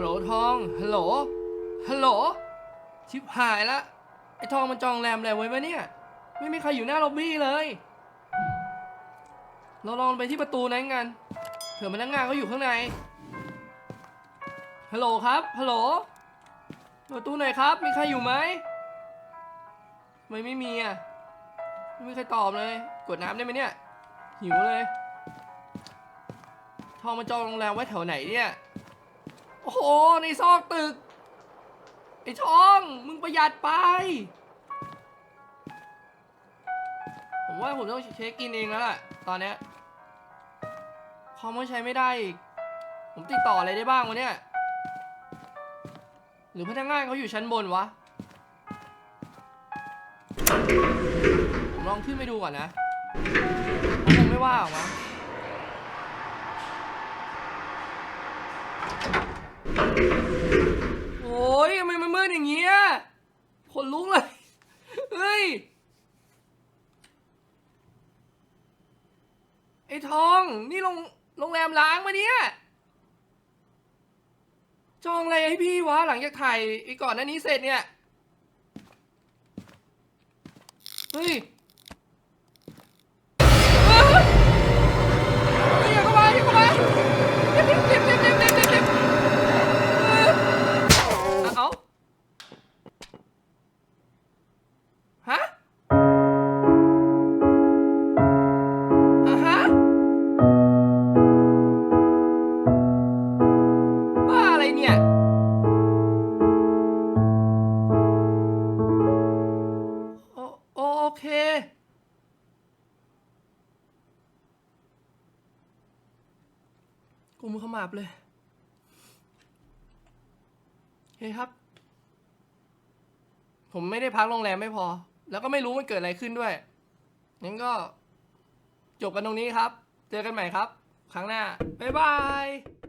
ฮัลโหลทอง ฮัลโหล ฮัลโหล ชิบหายละ ไอ้ทองมันจองแรมอะไรไว้ปะเนี่ย ไม่มีใครอยู่หน้าล็อบบี้เลย เราลองไปที่ประตูนั้นกัน เผื่อพนักงานเขาอยู่ข้างใน ฮัลโหลครับ ฮัลโหล ประตูไหนครับ มีใครอยู่ไหมไม่ไม่มีอะ ไม่มีใครตอบเลย กดน้ำได้ไหมเนี่ย หิวเลย ทองมาจองโรงแรมไว้แถวไหนเนี่ย โอ้โห ในซอกตึก ไอ้ทอง มึงประหยัดไป ผมว่าผมต้องเช็คกินเองแล้วล่ะ ตอนเนี้ยคอมก็ใช้ไม่ได้อีก ผมติดต่ออะไรได้บ้างวะเนี่ย หรือพนักงานเขาอยู่ชั้นบนวะ ผมลองขึ้นไปดูก่อนนะเขาคงไม่ว่าหรอกมั้ง โอ้ยทำไมมันมืดอย่างเงี้ยขนลุกเลย เฮ้ย ไอ้ทอง นี่โรงโรงแรมล้างมาเนี่ย จองอะไรให้พี่วะ หลังจากถ่ายไอ้ก่อนหน้านี้เสร็จเนี่ย เฮ้ย กูมือขมับเลยเฮ้ยครับ ผมไม่ได้พักโรงแรมไม่พอ แล้วก็ไม่รู้มันเกิดอะไรขึ้นด้วยงั้นก็จบกันตรงนี้ครับ เจอกันใหม่ครับ ครั้งหน้า บ๊ายบาย